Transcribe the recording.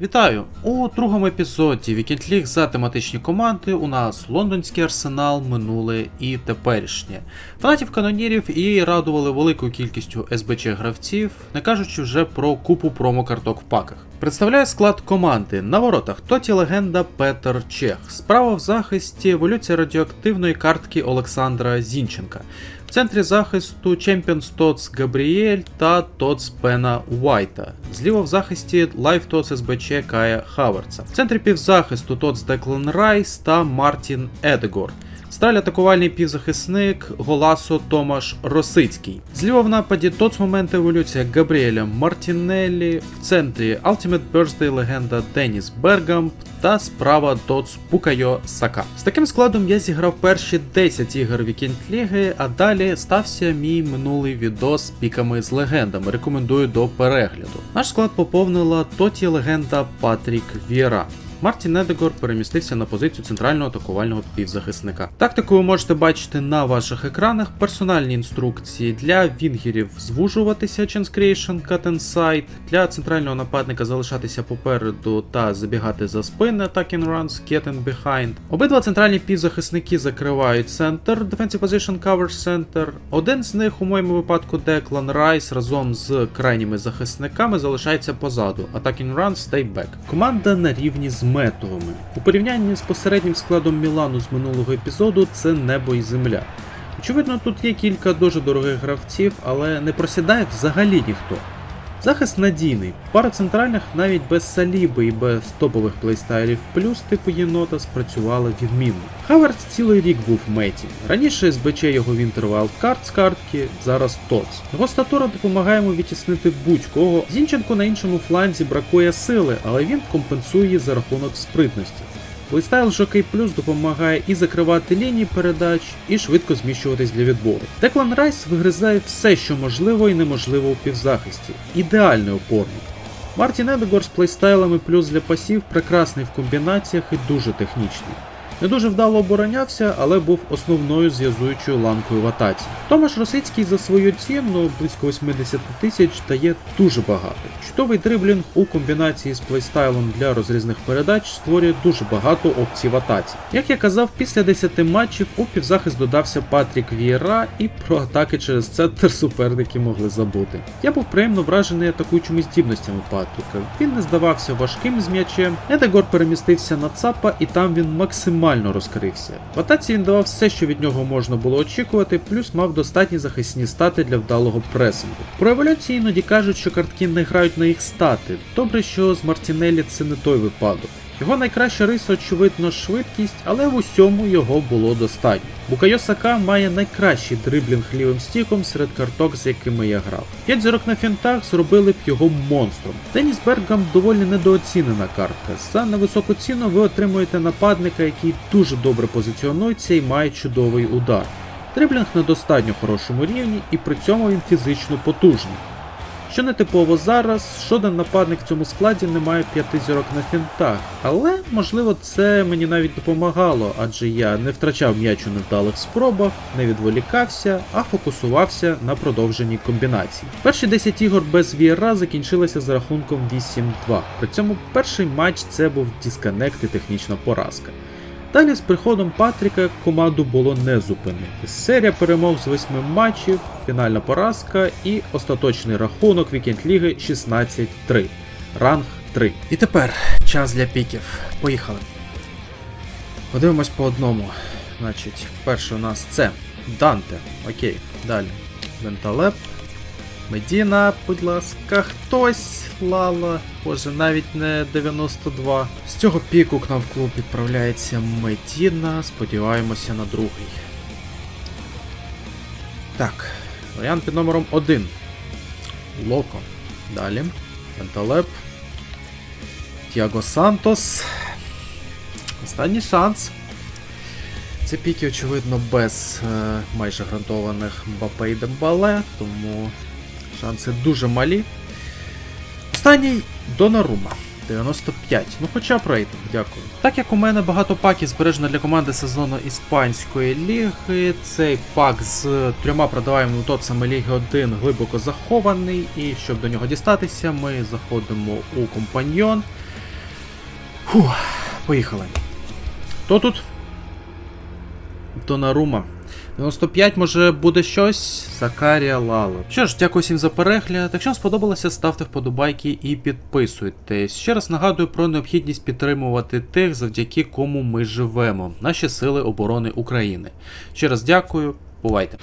Вітаю! У другому епізоді League за тематичні команди у нас лондонський арсенал, минуле і теперішнє. Фанатів канонірів і радували великою кількістю СБЧ гравців, не кажучи вже про купу промокарток в паках. Представляє склад команди на воротах Тоті Легенда Петер Чех. Справа в захисті еволюція радіоактивної картки Олександра Зінченка. В центрі захисту Чемпіонс Тоц Габріель та Тоц Пена Уайта. Зліва в захисті Лайф Тоц СБЧ Кая Хаверца. В центрі півзахисту Тоц Деклан Райс та Мартін Едегор. Сталь атакувальний півзахисник Голасо Томаш Росицький. Зліва в нападі Тоц момент еволюція Габріеля Мартінеллі. В центрі Ultimate Birthday легенда Деніс Бергамп та справа Доц Букайо Сака. З таким складом я зіграв перші 10 ігор Вікенд Ліги, а далі стався мій минулий відос з піками з легендами. Рекомендую до перегляду. Наш склад поповнила Тоті легенда Патрік Віра. Мартін Едегор перемістився на позицію центрального атакувального півзахисника. Тактику ви можете бачити на ваших екранах. Персональні інструкції для вінгерів звужуватися Chance Creation Cut and Sight, для центрального нападника залишатися попереду та забігати за спини Attacking Runs, Get in Behind. Обидва центральні півзахисники закривають центр Defensive Position Cover Center. Один з них, у моєму випадку, Деклан Райс разом з крайніми захисниками залишається позаду. Attacking Runs, Stay Back. Команда на рівні з метовими. У порівнянні з посереднім складом Мілану з минулого епізоду це небо і земля. Очевидно, тут є кілька дуже дорогих гравців, але не просідає взагалі ніхто. Захист надійний, пара центральних навіть без саліби і без топових плейстайлів плюс типу єнота спрацювала відмінно. Хаверц цілий рік був в меті. Раніше СБЧ його Winter Wildcard з картки, зараз ТОЦ. Його статура допомагає йому відтіснити будь-кого. Зінченку на іншому фланзі бракує сили, але він компенсує за рахунок спритності. Плейстайл Жокей Плюс допомагає і закривати лінії передач, і швидко зміщуватись для відбору. Деклан Райс вигризає все, що можливо і неможливо у півзахисті. Ідеальний опорник. Мартін Едегор з плейстайлами плюс для пасів прекрасний в комбінаціях і дуже технічний. Не дуже вдало оборонявся, але був основною зв'язуючою ланкою в атаці. Томаш Росицький за свою ціну близько 80 тисяч дає дуже багато. Чудовий дриблінг у комбінації з плейстайлом для розрізних передач створює дуже багато опцій в атаці. Як я казав, після 10 матчів у півзахист додався Патрік Вієра, і про атаки через центр суперники могли забути. Я був приємно вражений атакуючими здібностями Патріка. Він не здавався важким з м'ячем. Едегор перемістився на ЦАПа, і там він максимально розкрився. В атаці він давав все, що від нього можна було очікувати, плюс мав достатні захисні стати для вдалого пресингу. Про еволюції іноді кажуть, що картки не грають на їх стати. Добре, що з Мартінелі це не той випадок. Його найкраща риса, очевидно, швидкість, але в усьому його було достатньо. Букайо Сака має найкращий дриблінг лівим стіком серед карток, з якими я грав. П'ять зірок на фінтах зробили б його монстром. Деніс Бергам доволі недооцінена картка. За невисоку ціну ви отримуєте нападника, який дуже добре позиціонується і має чудовий удар. Дриблінг на достатньо хорошому рівні, і при цьому він фізично потужний. Що не типово зараз, жоден нападник в цьому складі не має п'яти зірок на фінтах, але можливо це мені навіть допомагало, адже я не втрачав м'яч у невдалих спробах, не відволікався, а фокусувався на продовженні комбінацій. Перші 10 ігор без вієра закінчилися з рахунком 8-2. При цьому перший матч це був дисконект і технічна поразка. Далі з приходом Патріка команду було не зупинити. Серія перемог з 8 матчів, фінальна поразка і остаточний рахунок Вікенд Ліги 16-3. Ранг 3. І тепер час для піків. Поїхали. Подивимось по одному. Значить, перший у нас це Данте. Окей, далі. Венталеп. Медіна, будь ласка, хтось. Лала. Боже, навіть не 92. З цього піку к нам в клуб відправляється Медіна. Сподіваємося на другий. Так. Варіант під номером 1. Локо. Далі. Венталеп. Тіаго Сантос. Останній шанс. Це піки, очевидно, без е, майже гарантованих Мбапе і Дембале, тому шанси дуже малі. Останній Донарума. 95. Ну хоча б рейтинг, дякую. Так як у мене багато паків збережено для команди сезону Іспанської ліги, цей пак з трьома продаваємими тоцами Ліги 1 глибоко захований, і щоб до нього дістатися, ми заходимо у компаньйон. Фух, поїхали. Хто тут? Донарума. 95 може буде щось. Закарія Лало. Що ж, дякую всім за перегляд. Якщо вам сподобалося, ставте вподобайки і підписуйтесь. Ще раз нагадую про необхідність підтримувати тих, завдяки кому ми живемо, наші сили оборони України. Ще раз дякую, бувайте.